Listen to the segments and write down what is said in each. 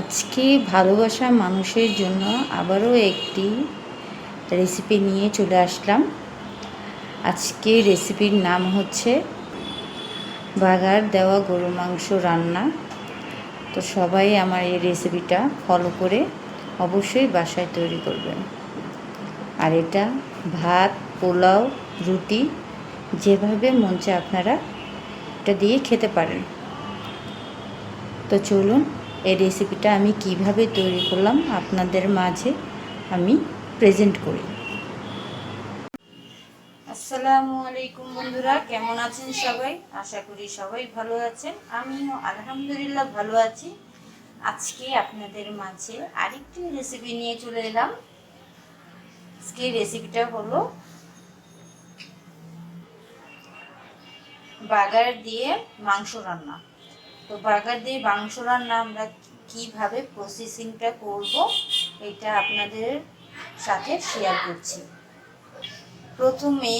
আজকে ভালোবাসা মানুষের জন্য আবারও একটি রেসিপি নিয়ে চলে আসলাম। আজকে রেসিপির নাম হচ্ছে বাগার দেওয়া গরু মাংস রান্না। তো সবাই আমার এই রেসিপিটা ফলো করে অবশ্যই বাসায় তৈরি করবেন। আর এটা ভাত, পোলাও, রুটি যেভাবে মঞ্চে আপনারা এটা দিয়ে খেতে পারেন। তো চলুন এই রেসিপিটা আমি কীভাবে তৈরি করলাম আপনাদের মাঝে আমি প্রেজেন্ট করি। আসসালামু আলাইকুম বন্ধুরা, কেমন আছেন সবাই? আশা করি সবাই ভালো আছেন। আমিও আলহামদুলিল্লাহ ভালো আছি। আজকে আপনাদের মাঝে আরেকটি রেসিপি নিয়ে চলে এলাম। আজকে রেসিপিটা হলো বাগার দিয়ে মাংস রান্না। তো বাগার দিয়ে মাংস রান্না আমরা কীভাবে প্রসেসিংটা করব, এটা আপনাদের সাথে শেয়ার করছি। প্রথমে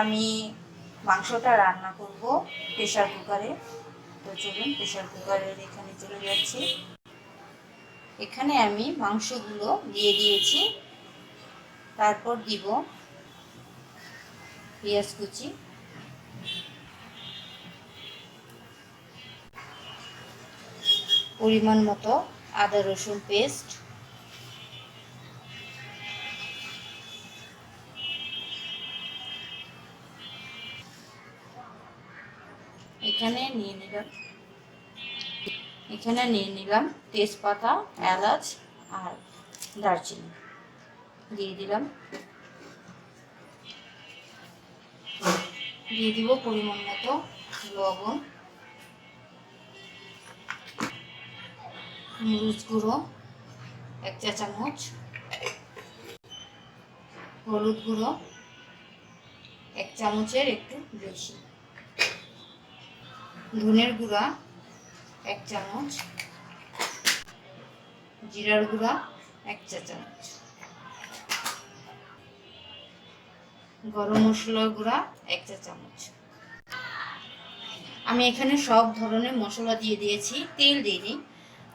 আমি মাংসটা রান্না করব প্রেশার কুকারে তো চলুন প্রেশার কুকারের এখানে চলে যাচ্ছি। এখানে আমি মাংসগুলো দিয়ে দিয়েছি। তারপর দিব পেঁয়াজ কুচি। পরিমাণ মতো আদা রসুন পেস্ট এখানে নিয়ে নিলাম, এখানে নিয়ে নিলাম তেজপাতা, এলাচ আর দারচিনি। দিয়ে দিলাম। দিয়ে দিব পরিমাণ মতো লবণ। মরিচ গুঁড়ো, এক চা চামচ। হলুদ গুঁড়ো, এক চামচের একটু বেশি। ধনের গুঁড়া, এক চামচ। জিরার গুঁড়া, এক চা চামচ। গরম মশলার গুঁড়া, এক চা চামচ। আমি এখানে সব ধরনের মশলা দিয়ে দিয়েছি, তেল দিইনি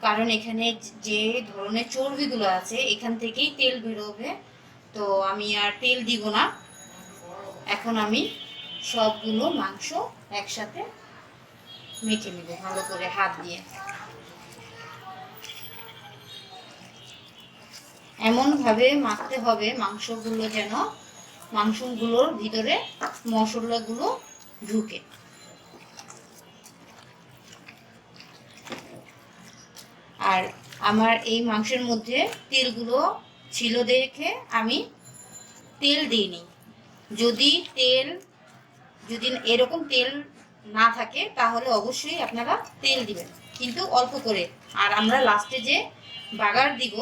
কারণ এখানে যে ধরনের চর্বিগুলো আছে, এখান থেকেই তেল বেরোবে। তো আমি আর তেল দিব না। এখন আমি সবগুলো মাংস একসাথে মেখে নেব, ভালো করে হাত দিয়ে। এমনভাবে মাখতে হবে মাংসগুলো যেন, মাংসগুলোর ভিতরে মশলাগুলো ঢুকে। আর আমার এই মাংসের মধ্যে তেলগুলো ছিল দেখে আমি তেল দিইনি। যদি তেল, যদি এরকম তেল না থাকে, তাহলে অবশ্যই আপনারা তেল দিবেন। কিন্তু অল্প করে। আর আমরা লাস্টে যে বাগার দিব,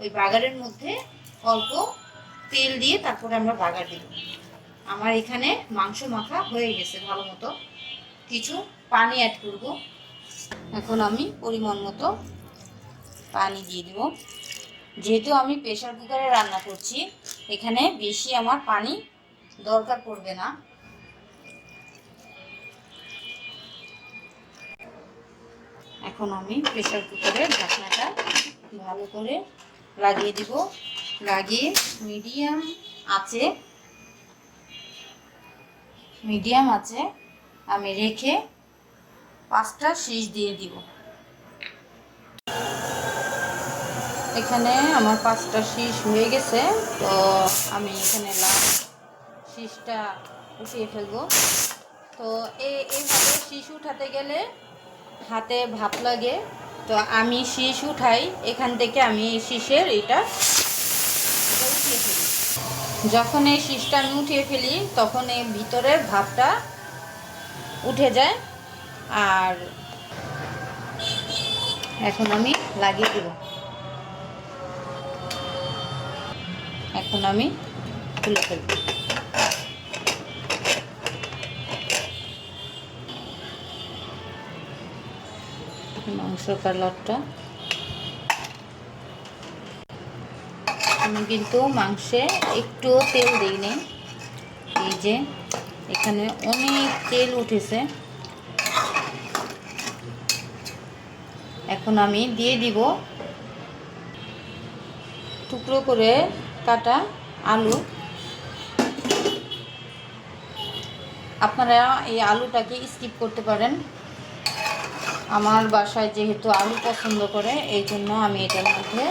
ওই বাগারের মধ্যে অল্প তেল দিয়ে তারপরে আমরা বাগার দিব। আমার এখানে মাংস মাখা হয়ে গেছে ভালো মতো। কিছু পানি অ্যাড করব। এখন আমি পরিমাণ মতো পানি দিয়ে দিব। যেহেতু আমি প্রেশার কুকারে রান্না করছি, এখানে বেশি আমার পানি দরকার পড়বে না। এখন আমি প্রেশার কুকারের ঢাকনাটা ভালো করে লাগিয়ে দিব। লাগিয়ে মিডিয়াম আছে। মিডিয়াম আছে। আমি রেখে পাঁচটা শীষ দিয়ে দিব। এখানে আমার পাঁচটা শীষ হয়ে গেছে, তো আমি এখানে লাস্ট শীষটা উঠিয়ে ফেলব। তো এইভাবে শীষ উঠাতে গেলে হাতে ভাপ লাগে, তো আমি শীষ উঠাই, এখান থেকে আমি এই শীষের এটা উঠিয়ে ফেলি। যখন এই শীষটা আমি উঠিয়ে ফেলি, তখন এই ভিতরের ভাপটা উঠে যায়, আর এখন আমি লাগিয়ে দেব। এখন আমি তুলে ফেলব। মাংস কালারটা আমি কিন্তু মাংসে একটুও তেল দিইনি এই যে, এখানে অনেক তেল উঠেছে। এখন আমি দিয়ে দিব টুকরো করে কাটা, আলু। আপনারা এই আলুটাকে স্কিপ করতে পারেন। আমার বাসায় যেহেতু আলু পছন্দ করে, এই জন্য আমি এটার মধ্যে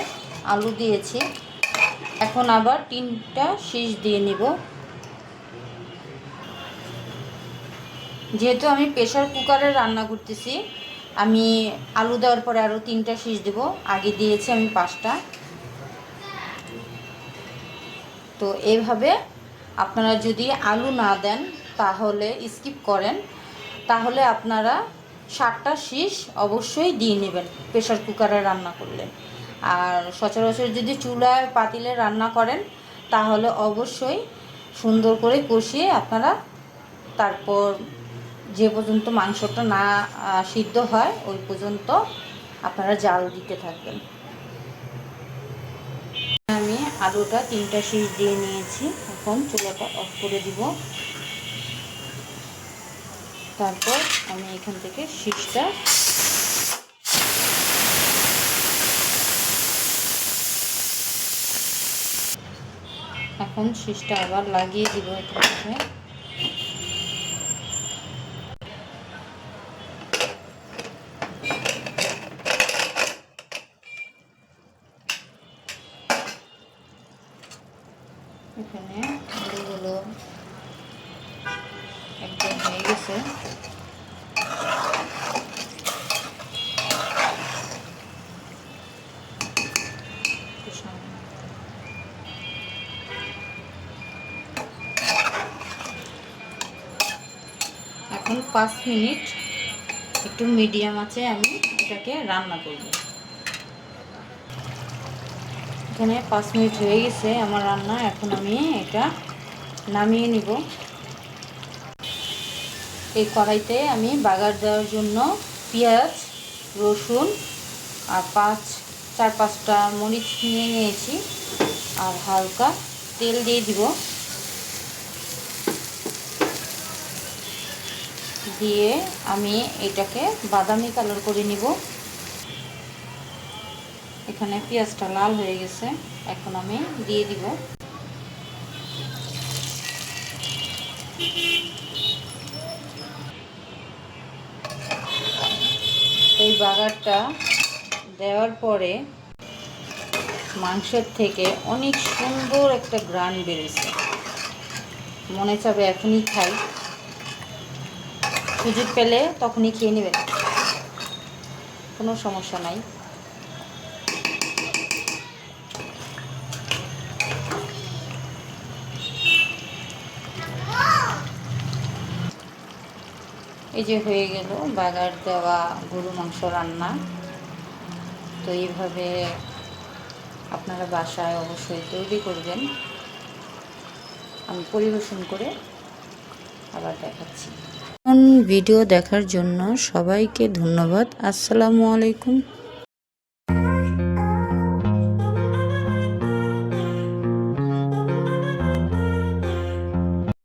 আলু দিয়েছি। এখন আবার তিনটা শীষ দিয়ে নিব। যেহেতু আমি প্রেশার কুকারে রান্না করতেছি, আমি আলু দেওয়ার পরে আরও তিনটা শীষ দেব। আগে দিয়েছি আমি পাঁচটা। তো এইভাবে আপনারা যদি আলু না দেন, তাহলে স্কিপ করেন। তাহলে আপনারা সাতটা শীষ অবশ্যই দিয়ে নেবেন প্রেশার কুকারে রান্না করলে। আর সচরাচর যদি চুলায় পাতিলে রান্না করেন, তাহলে অবশ্যই সুন্দর করে কষিয়ে আপনারা তারপর যে পর্যন্ত মাংসটা না সিদ্ধ হয়, ওই পর্যন্ত আপনারা জাল দিতে থাকবেন। আমি আলুটা তিনটা শীষ দিয়ে নিয়েছি। এখন চুলাটা অফ করে দিব। তারপর আমি এখান থেকে শীষটা এখন শীষটা আবার লাগিয়ে দিব এখানে এখানে আলুগুলো একদম হয়ে গেছে। এখন পাঁচ মিনিট একটু মিডিয়াম আছে আমি এটাকে রান্না করব এখানে পাঁচ মিনিট হয়ে গেছে আমার রান্না, এখন আমি এটা নামিয়ে নিব। এই কড়াইতে আমি বাগার দেওয়ার জন্য পেঁয়াজ, রসুন আর পাঁচ, চার পাঁচটা মরিচ নিয়ে নিয়েছি আর হালকা তেল দিয়ে দিব। দিয়ে আমি এটাকে বাদামি কালার করে নিব। এখানে পেঁয়াজটা লাল হয়ে গেছে, এখন আমি দিয়ে দিব। এই বাগারটা দেওয়ার পরে মাংসের থেকে অনেক সুন্দর একটা গ্রান বেরিয়েছে। মনে চাবে এখনই খাই। সুযোগ পেলে তখনই খেয়ে নেবেন। কোনো সমস্যা নাই। এই যে হয়ে গেল বাগার দেওয়া গরু মাংস রান্না। তো এইভাবে আপনারা বাসায় অবশ্যই তৈরি করবেন। আমি পরিবেশন করে আবার দেখাচ্ছি। ভিডিও দেখার জন্য সবাইকে ধন্যবাদ। আসসালামু আলাইকুম।